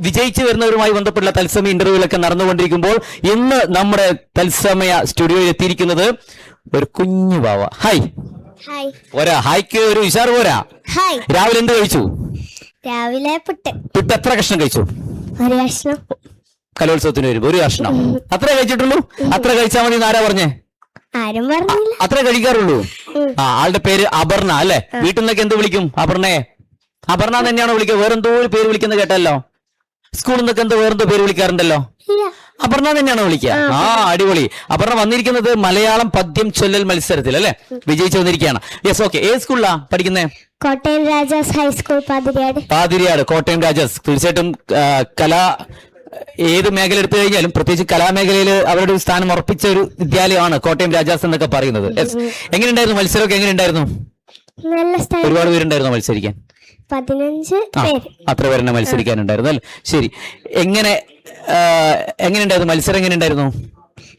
വിജയിച്ചു വരുന്നവരുമായി ബന്ധപ്പെട്ടുള്ള തത്സമയ ഇന്റർവ്യൂകളൊക്കെ നടന്നുകൊണ്ടിരിക്കുമ്പോൾ ഇന്ന് നമ്മുടെ തത്സമയ സ്റ്റുഡിയോയിൽ എത്തിയിരിക്കുന്നത് ഒരു കുഞ്ഞു ബാവ ഹായ് ഒരാ ഹായ്ക്ക് ഒരു ഉഷാർ പോരാ. രാവിലെ എന്ത് കഴിച്ചു? രാവിലെ പുട്ട്. പുട്ട് എത്ര കഷ്ണം കഴിച്ചു? ഒരു കഷ്ണം. കലോത്സവത്തിന് വരുമ്പോ ഒരു കഷ്ണം. അത്ര കഴിച്ചിട്ടുള്ളൂ? അത്ര കഴിച്ചാൽ മതി ആരാ പറഞ്ഞേ? ആരും പറഞ്ഞില്ല. അത്ര കഴിക്കാറുള്ളൂ? ആ ആളുടെ പേര് അപർണ അല്ലെ? വീട്ടിൽ നിന്നൊക്കെ എന്ത് വിളിക്കും അപർണയെ? അപർണ തന്നെയാണോ വിളിക്കുക? വേറെന്തോ പേര് വിളിക്കുന്നത് കേട്ടല്ലോ. സ്കൂളിൽ നിന്നൊക്കെ എന്തോ വേറെന്തോ പേര് വിളിക്കാറുണ്ടല്ലോ? അപർണ തന്നെയാണ് വിളിക്കുക? ആ. അടിപൊളി. അപർണ വന്നിരിക്കുന്നത് മലയാളം പദ്യം ചൊല്ലൽ മത്സരത്തിൽ അല്ലെ? വിജയിച്ചു വന്നിരിക്കുകയാണ്. യെസ് ഓക്കെ ഏത് സ്കൂളിലാ പഠിക്കുന്നേ? Kottayam Rajas high school Pathiriyad. Pathiriyad Kottayam Rajas. തീർച്ചയായിട്ടും കലാ ഏത് മേഖല എടുത്തു കഴിഞ്ഞാലും പ്രത്യേകിച്ച് കലാമേഖലയിൽ അവരുടെ ഒരു സ്ഥാനം ഉറപ്പിച്ച ഒരു വിദ്യാലയമാണ് കോട്ടയം രാജാസ് എന്നൊക്കെ പറയുന്നത്. എങ്ങനെയുണ്ടായിരുന്നു മത്സരമൊക്കെ? എങ്ങനെയുണ്ടായിരുന്നു? ഒരുപാട് പേരുണ്ടായിരുന്നു മത്സരിക്കാൻ? പതിനഞ്ച് പേര്. അത്ര പേരെന്നെ മത്സരിക്കാനുണ്ടായിരുന്നു അല്ലേ? ശരി. എങ്ങനെ എങ്ങനെയുണ്ടായിരുന്നു? മത്സരം എങ്ങനെയുണ്ടായിരുന്നു?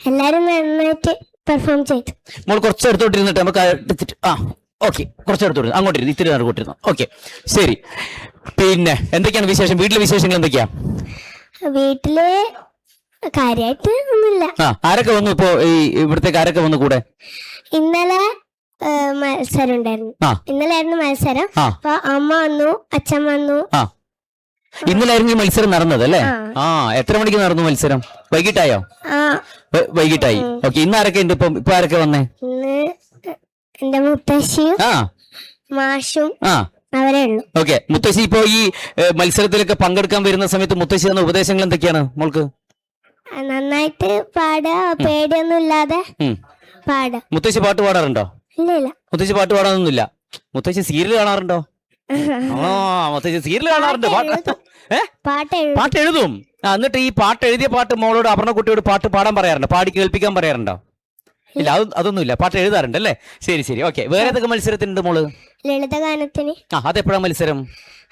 എല്ലാരും നന്നായിട്ട് പെർഫോം ചെയ്തു. മോൾ കുറച്ച് അടുത്തോട്ടിരുന്നിട്ട് നമുക്ക് എടുത്തിട്ട് ആ ഓക്കെ കുറച്ച് എടുത്തോട്ട് അങ്ങോട്ടിരുന്നു. ഇത്തിരി അങ്ങോട്ടിരുന്നു. ഓക്കെ ശരി. പിന്നെ എന്തൊക്കെയാണ് വിശേഷം? വീട്ടിലെ വിശേഷങ്ങൾ എന്തൊക്കെയാ? വീട്ടിൽ കാര്യായിട്ട് ഒന്നുമില്ല. ആ ആരൊക്കെ വന്നു ഇപ്പോ? ഈ ഇവിടത്തേക്ക് ആരൊക്കെ വന്നു കൂടെ? ഇന്നലെ മത്സരം ഉണ്ടായിരുന്നു. ഇന്നലായിരുന്നു മത്സരം. അപ്പൊ അമ്മ വന്നു അച്ഛൻ വന്നു. ഇന്നലായിരുന്നു ഈ മത്സരം നടന്നത് അല്ലേ? ആ. എത്ര മണിക്ക് നടന്നു മത്സരം? വൈകിട്ടായോ? ആ. വൈകിട്ടായി. ഓക്കെ ഇന്ന് ആരൊക്കെ ഉണ്ട് ഇപ്പൊ? ഇപ്പൊ ആരൊക്കെ വന്നേ? ഇന്ന് എന്റെ മുത്തശ്ശിയും മാഷും ആ. അവരേ ഉള്ളൂ. ഓക്കെ മുത്തശ്ശി ഇപ്പോ ഈ മത്സരത്തിലൊക്കെ പങ്കെടുക്കാൻ വരുന്ന സമയത്ത് മുത്തശ്ശി തന്ന ഉപദേശങ്ങൾ എന്തൊക്കെയാണ് മോൾക്ക്? നന്നായിട്ട് പാടുക പേടിയൊന്നും ഇല്ലാതെ പാടുക. മുത്തശ്ശി പാട്ട് പാടാറുണ്ടോ? ഇല്ല ഇല്ല മുത്തശ്ശി പാട്ട് പാടാനൊന്നുമില്ല. മുത്തശ്ശി സീരിയൽ കാണാറുണ്ടോ? ആ മുത്തശ്ശി സീരിയൽ കാണാറുണ്ട്. പാട്ട് ഏ? പാട്ട് എഴുതും പാട്ട് എഴുതും ആ, എന്നിട്ട് ഈ പാട്ട് എഴുതിയ പാട്ട് മോളോട് അപർണ കുട്ടിയോട് പാട്ട് പാടാൻ പറയാറുണ്ടോ? പാടി കേൾപ്പിക്കാൻ പറയാറുണ്ടോ? ഇല്ല. അത് അതൊന്നുമില്ല. പാട്ട് എഴുതാറുണ്ട് അല്ലേ? ശരി ശരി. ഓക്കെ. വേറെ ഏതൊക്കെ മത്സരത്തിനുണ്ട് മോൾ? ലളിതഗാനത്തിന് ആ അതെപ്പോഴാ മത്സരം?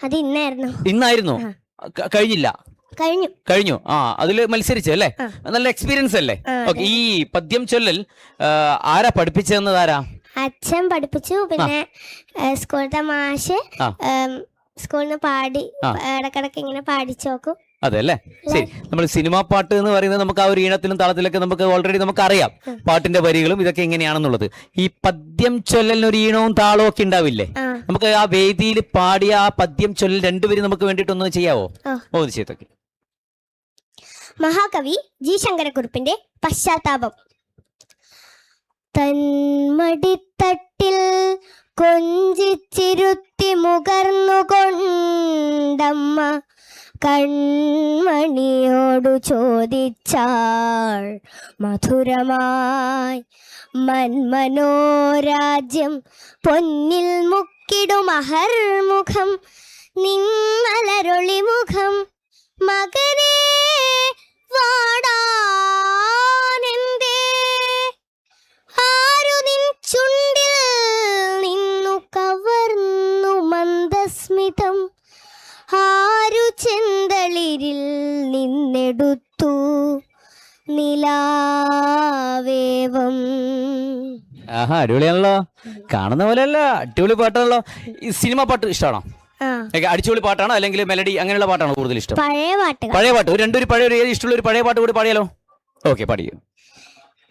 അത് ഇന്നായിരുന്നു. ഇന്നായിരുന്നു? ക- കഴിഞ്ഞില്ല? കഴിഞ്ഞു. കഴിഞ്ഞു. ആ അതിൽ മത്സരിച്ചു അല്ലേ? നല്ല എക്സ്പീരിയൻസ് അല്ലേ? ഓക്കെ ഈ പദ്യം ചൊല്ലൽ ആ, ആരാ പഠിപ്പിച്ചതെന്നത് ആരാ? അച്ഛൻ പഠിപ്പിച്ചു. പിന്നെ ഏ, സ്കൂളിലത്തെ മാഷ്. സ്കൂളിൽ നിന്ന് പാടി. ഇടക്കിടക്ക് ഇങ്ങനെ പാടിച്ചു നോക്കും. അതെ അല്ലേ? ശരി. നമ്മൾ സിനിമാ പാട്ട് എന്ന് പറയുന്നത് നമുക്ക് ആ ഒരു ഈണത്തിലും താളത്തിലൊക്കെ നമുക്ക് ഓൾറെഡി നമുക്ക് അറിയാം പാട്ടിന്റെ വരികളും ഇതൊക്കെ എങ്ങനെയാണെന്നുള്ളത്. ഈ പദ്യം ചൊല്ലലിന് ഒരു ഈണവും താളവും ഒക്കെ ഉണ്ടാവില്ലേ? നമുക്ക് ആ വേദിയിൽ പാടിയ ആ പദ്യം ചൊല്ലൽ രണ്ടുപേരും നമുക്ക് വേണ്ടിയിട്ടൊന്ന് ചെയ്യാവോ? ഓ. ചെയ്തൊക്കെ മഹാകവി ജി ശങ്കരക്കുറിപ്പിന്റെ പശ്ചാത്താപം. തന്മടിത്തട്ടിൽ കൊഞ്ചിച്ചിരുത്തി മുകർന്നുകൊണ്ടമ്മ കൺമണിയോടു ചോദിച്ചാൾ മധുരമായി മന്മനോരാജ്യം പൊന്നിൽ മുക്കിടുമഹർമുഖം നിന്നലരൊളിമുഖം മകനേ ചെന്തളിരിൽ നിന്നെടുത്തു നിലാവേവം. ആഹാ അടിപൊളിയാണല്ലോ. കാണുന്ന പോലെ പോലെയല്ല അടിപൊളി പാട്ടാണല്ലോ. ഈ സിനിമ പാട്ട് ഇഷ്ടമാണോ? അടിച്ചുപൊളി പാട്ടാണോ? അല്ലെങ്കിൽ മെലഡി അങ്ങനെയുള്ള പാട്ടാണോ കൂടുതൽ ഇഷ്ടം? പഴയ പാട്ട്. പഴയ പാട്ട്. ഒരു രണ്ടൊരു പഴയ ഒരു ഇഷ്ടമുള്ള ഒരു പഴയ പാട്ട് കൂടി പാടിയാലോ? ഓക്കെ പാടിയോ.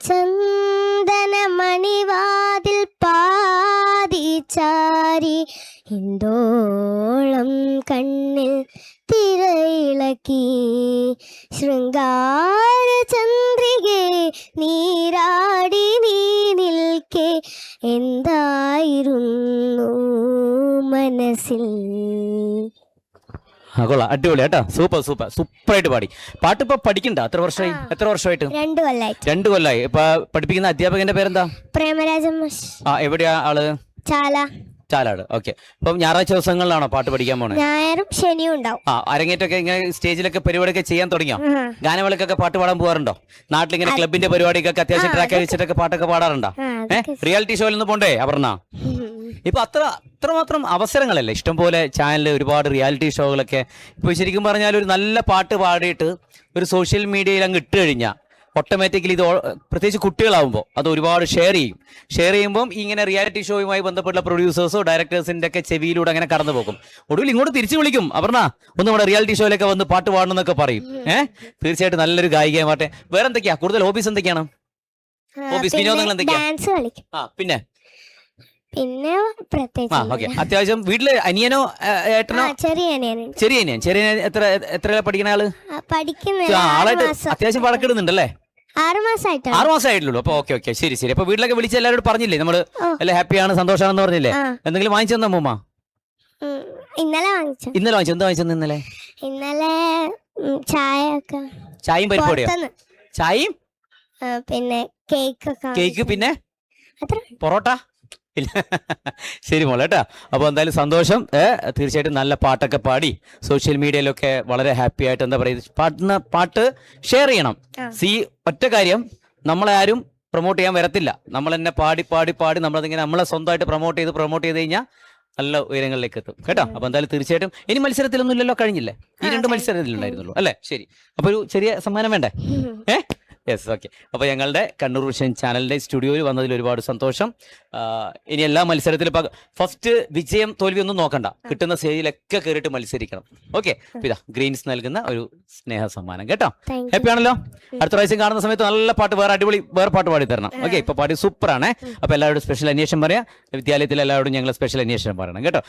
ചന്ദനമണിവാതിൽ ചാരി ഹിന്ദോളം കണ്ണിൽ തിരയിളക്കി ശൃംഗാര ചന്ദ്രികെ നീരാടി നീ നിൽക്കെ. എന്തായിരുന്നു മനസ്സിൽ? ആ കൊള്ളാം. അടിപൊളി കേട്ടോ. Super super. ആയിട്ട് പാടി. പാട്ട് ഇപ്പൊ പഠിക്കണ്ട? എത്ര വർഷമായി? എത്ര വർഷമായിട്ട്? രണ്ട് കൊല്ലായി രണ്ട് കൊല്ലായി. ഇപ്പൊ പഠിപ്പിക്കുന്ന അധ്യാപകന്റെ പേരെന്താ? പ്രേമരാജൻ മാഷ്. ആ എവിടെയാ ആൾ? ചാല. ചാലാട്. ഓക്കെ അപ്പം ഞായറാഴ്ച ദിവസങ്ങളിലാണോ പാട്ട് പഠിക്കാൻ പോണേ? ഞായറും ശനിയും ഉണ്ടാവും. ആ അരങ്ങേറ്റൊക്കെ ഇങ്ങനെ സ്റ്റേജിലൊക്കെ പരിപാടിയൊക്കെ ചെയ്യാൻ തുടങ്ങിയോ? ഗാനവിളക്കൊക്കെ ഗാനമേളക്കൊക്കെ പാട്ട് പാടാൻ പോകാറുണ്ടോ? നാട്ടിലിങ്ങനെ ക്ലബിന്റെ പരിപാടിക്കൊക്കെ അത്യാവശ്യം ട്രാക്ക് വെച്ചിട്ടൊക്കെ പാട്ടൊക്കെ പാടാറുണ്ടോ? ഏഹ് റിയാലിറ്റി ഷോയിൽ നിന്ന് പോണ്ടേ അപർണ. ഇപ്പൊ അത്ര അത്രമാത്രം അവസരങ്ങളല്ലേ? ഇഷ്ടംപോലെ ചാനലിൽ ഒരുപാട് റിയാലിറ്റി ഷോകളൊക്കെ ഇപ്പൊ ശരിക്കും പറഞ്ഞാൽ ഒരു നല്ല പാട്ട് പാടിയിട്ട് ഒരു സോഷ്യൽ മീഡിയയിൽ അങ്ങ് ഇട്ട് കഴിഞ്ഞാൽ ഓട്ടോമാറ്റിക്കലി ഇത് പ്രത്യേകിച്ച് കുട്ടികളാവുമ്പോൾ അത് ഒരുപാട് ഷെയർ ചെയ്യും. ഷെയർ ചെയ്യുമ്പോൾ ഇങ്ങനെ റിയാലിറ്റി ഷോയുമായി ബന്ധപ്പെട്ട പ്രൊഡ്യൂസേഴ്സോ ഡയറക്ടേഴ്സിന്റെ ഒക്കെ ചെവിയിലൂടെ അങ്ങനെ കടന്നു പോകും. ഒടുവിൽ ഇങ്ങോട്ട് തിരിച്ചു വിളിക്കും. അപർണ ഒന്ന് നമ്മുടെ റിയാലിറ്റി ഷോയിലൊക്കെ വന്ന് പാട്ട് പാടണം എന്നൊക്കെ പറയും. ഏഹ്? തീർച്ചയായിട്ടും നല്ലൊരു ഗായികയെ മാട്ടെ വേറെ എന്തൊക്കെയാ? കൂടുതൽ ഹോബീസ് എന്തൊക്കെയാണ്? ഹോബീസ് വിനോദങ്ങൾ എന്തൊക്കെയാ? ആ പിന്നെ? പിന്നെ അത്യാവശ്യം വീട്ടിൽ അനിയനോ ഏട്ടനോ? ചെറിയ ചെറിയ അനിയൻ. ചെറിയ എത്ര എത്ര പഠിക്കണ ആൾ? പഠിക്കുന്ന ആളായിട്ട് അത്യാവശ്യം പഴക്കിടുന്നുണ്ടല്ലേ ആറ് മാസമായിട്ടാണ് ആറു മാസം ആയിട്ടുള്ളൂ അപ്പൊ ഓക്കെ ഓക്കെ. ശരി ശരി. അപ്പൊ വീട്ടിലൊക്കെ വിളിച്ച് എല്ലാവരോടും പറഞ്ഞില്ലേ? നമ്മൾ. എല്ലാം ഹാപ്പിയാണ് സന്തോഷമാണെന്ന് പറഞ്ഞില്ലേ? എന്തെങ്കിലും വാങ്ങിച്ചു തന്നോ അമ്മൂമ്മ ഇന്നലെ വാങ്ങിച്ചു. ഇന്നലെ വാങ്ങിച്ചു. എന്താ വാങ്ങിച്ചത് ഇന്നലെ? ഇന്നലെ ചായ ഒക്കെ ചായയും പരിപ്പോടിയോ ചായയും? പിന്നെ കേക്ക് കേക്ക് പിന്നെ? പൊറോട്ട? ഇല്ല. ശരി മോളെ കേട്ടാ. അപ്പോൾ എന്തായാലും സന്തോഷം. തീർച്ചയായിട്ടും നല്ല പാട്ടൊക്കെ പാടി. സോഷ്യൽ മീഡിയയിലൊക്കെ വളരെ ഹാപ്പി ആയിട്ട് എന്താ പറയുക പാടുന്ന പാട്ട് ഷെയർ ചെയ്യണം. സി ഒറ്റ കാര്യം നമ്മളെ ആരും പ്രൊമോട്ട് ചെയ്യാൻ വരത്തില്ല. നമ്മൾ തന്നെ പാടി പാടി പാടി നമ്മളതിങ്ങനെ നമ്മളെ സ്വന്തമായിട്ട് പ്രൊമോട്ട് ചെയ്ത് പ്രൊമോട്ട് ചെയ്ത് കഴിഞ്ഞാൽ നല്ല ഉയരങ്ങളിലേക്ക് എത്തും. കേട്ടോ? അപ്പൊ എന്തായാലും തീർച്ചയായിട്ടും ഇനി മത്സരത്തിലൊന്നും ഇല്ലല്ലോ കഴിഞ്ഞില്ലേ? ഈ രണ്ട് മത്സരത്തിലുണ്ടായിരുന്നുള്ളൂ അല്ലേ? ശരി. അപ്പൊ ഒരു ചെറിയ സമ്മാനം വേണ്ടേ? ഏ? യെസ് ഓക്കെ അപ്പോൾ ഞങ്ങളുടെ കണ്ണൂർ വിഷൻ ചാനലിന്റെ സ്റ്റുഡിയോയിൽ വന്നതിൽ ഒരുപാട് സന്തോഷം. ഇനി എല്ലാ മത്സരത്തിലും ഫസ്റ്റ് വിജയം തോൽവി ഒന്നും നോക്കണ്ട. കിട്ടുന്ന സ്റ്റേജിലൊക്കെ കയറിയിട്ട് മത്സരിക്കണം. ഓക്കെ ഇതാ ഗ്രീൻസ് നൽകുന്ന ഒരു സ്നേഹ സമ്മാനം കേട്ടോ ഹാപ്പി ആണല്ലോ? അടുത്ത പ്രാവശ്യം കാണുന്ന സമയത്ത് നല്ല പാട്ട് വേറെ അടിപൊളി വേറെ പാട്ട് പാടി തരണം. ഓക്കെ ഇപ്പൊ പാടി സൂപ്പറാണ്. അപ്പോൾ അപ്പൊ എല്ലാവരോടും സ്പെഷ്യൽ അന്വേഷണം പറയാം. വിദ്യാലയത്തിൽ എല്ലാവരോടും ഞങ്ങൾ സ്പെഷ്യൽ അന്വേഷണം പറയണം. കേട്ടോ?